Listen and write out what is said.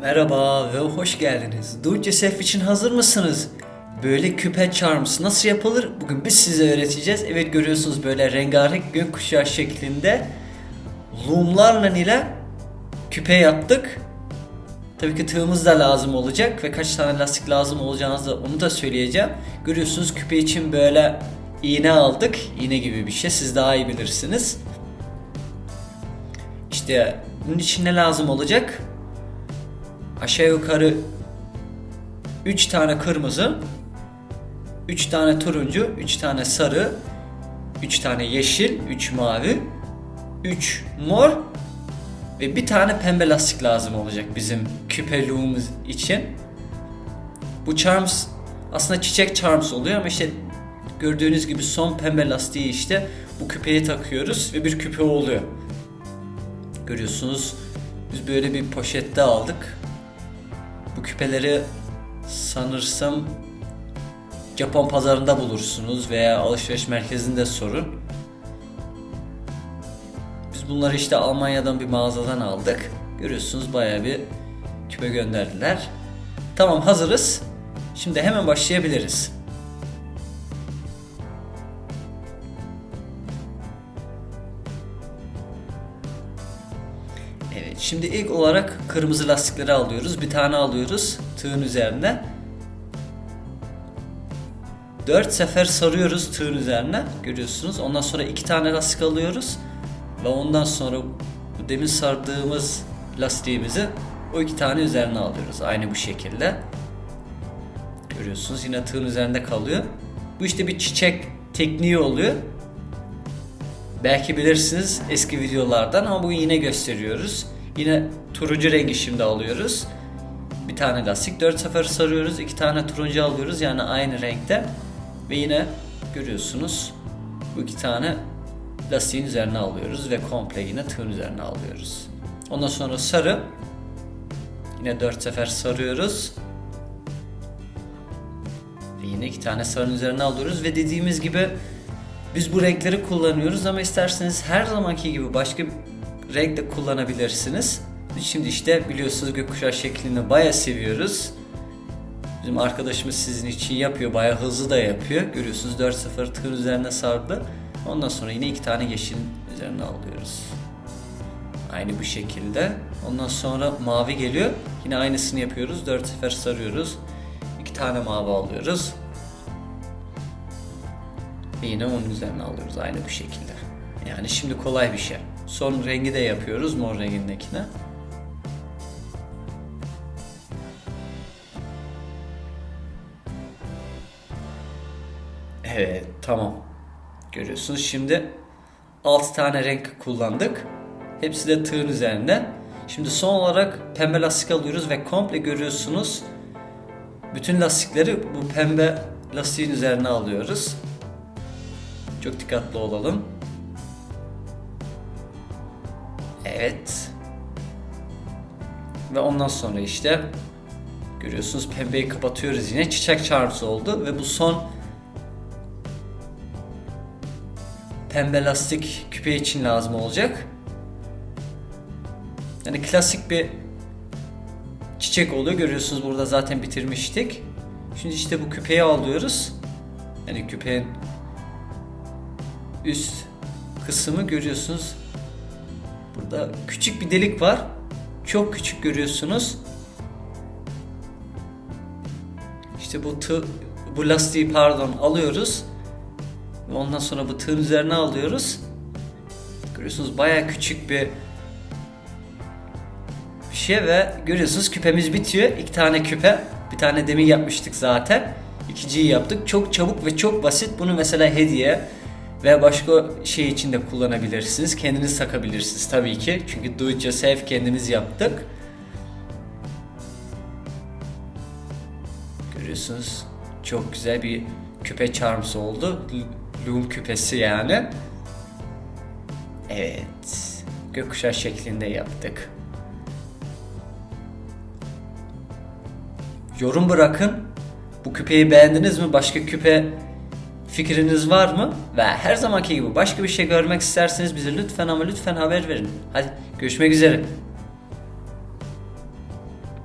Merhaba ve hoş geldiniz. Dulce Sef için hazır mısınız? Böyle küpe charms nasıl yapılır? Bugün biz size öğreteceğiz. Evet görüyorsunuz böyle rengarenk gökkuşağı şeklinde loomlarla ile küpe yaptık. Tabii ki tığımız da lazım olacak ve kaç tane lastik lazım olacağını da onu da söyleyeceğim. Görüyorsunuz küpe için böyle iğne aldık. İğne gibi bir şey. Siz daha iyi bilirsiniz. İşte bunun için ne lazım olacak? Aşağı yukarı 3 tane kırmızı, 3 tane turuncu, 3 tane sarı, 3 tane yeşil, 3 mavi, 3 mor ve bir tane pembe lastik lazım olacak bizim küpeluğumuz için. Bu charms aslında çiçek charms oluyor ama işte gördüğünüz gibi son pembe lastiği işte bu küpeye takıyoruz ve bir küpe oluyor. Görüyorsunuz biz böyle bir poşette aldık. Küpeleri sanırsam Japon pazarında bulursunuz veya alışveriş merkezinde sorun. Biz bunları işte Almanya'dan bir mağazadan aldık. Görüyorsunuz bayağı bir küpe gönderdiler. Tamam hazırız. Şimdi hemen başlayabiliriz. Şimdi ilk olarak kırmızı lastikleri alıyoruz. Bir tane alıyoruz tığın üzerine. 4 sefer sarıyoruz tığın üzerine. Görüyorsunuz. Ondan sonra iki tane lastik alıyoruz. Ve ondan sonra demin sardığımız lastiğimizi o iki tane üzerine alıyoruz. Aynı bu şekilde. Görüyorsunuz yine tığın üzerinde kalıyor. Bu işte bir çiçek tekniği oluyor. Belki bilirsiniz eski videolardan ama bugün yine gösteriyoruz. Yine turuncu rengi şimdi alıyoruz. Bir tane lastik 4 sefer sarıyoruz. iki tane turuncu alıyoruz yani aynı renkte. Ve yine görüyorsunuz bu iki tane lastiğin üzerine alıyoruz ve komple yine tığın üzerine alıyoruz. Ondan sonra sarı. Yine 4 sefer sarıyoruz. Ve yine iki tane sarının üzerine alıyoruz ve dediğimiz gibi biz bu renkleri kullanıyoruz ama isterseniz her zamanki gibi başka renk de kullanabilirsiniz. Şimdi işte biliyorsunuz gökkuşağı şeklini bayağı seviyoruz. Bizim arkadaşımız sizin için yapıyor. Bayağı hızlı da yapıyor. Görüyorsunuz 4 sefer tığın üzerine sardı. Ondan sonra yine iki tane yeşilin üzerine alıyoruz. Aynı bu şekilde. Ondan sonra mavi geliyor. Yine aynısını yapıyoruz. 4 sefer sarıyoruz. İki tane mavi alıyoruz. Ve yine onun üzerine alıyoruz aynı bu şekilde. Yani şimdi kolay bir şey. Son rengi de yapıyoruz mor rengindekine. Evet tamam. Görüyorsunuz şimdi 6 tane renk kullandık. Hepsi de tığın üzerinde. Şimdi son olarak pembe lastik alıyoruz ve komple görüyorsunuz bütün lastikleri bu pembe lastiğin üzerine alıyoruz. Çok dikkatli olalım. Evet. Ve ondan sonra işte görüyorsunuz pembeyi kapatıyoruz yine. Çiçek çarpısı oldu ve bu son pembe lastik küpe için lazım olacak. Yani klasik bir çiçek oluyor. Görüyorsunuz burada zaten bitirmiştik. Şimdi işte bu küpeyi alıyoruz. Yani küpenin üst kısmı görüyorsunuz. Burada küçük bir delik var. Çok küçük görüyorsunuz. İşte bu tığ, bu lastiği pardon alıyoruz. Ve ondan sonra bu tığın üzerine alıyoruz. Görüyorsunuz baya küçük bir şey ve görüyorsunuz küpemiz bitiyor. İki tane küpe. Bir tane demin yapmıştık zaten. İkinciyi yaptık. Çok çabuk ve çok basit. Bunu mesela hediye veya başka şey için de kullanabilirsiniz. Kendiniz takabilirsiniz tabii ki. Çünkü do it yourself kendimiz yaptık. Görüyorsunuz çok güzel bir küpe charms oldu. Loom küpesi yani. Evet. Gökkuşağı şeklinde yaptık. Yorum bırakın. Bu küpeyi beğendiniz mi? Başka küpe fikriniz var mı? Ve her zamanki gibi başka bir şey görmek isterseniz bize lütfen ama lütfen haber verin. Hadi görüşmek üzere.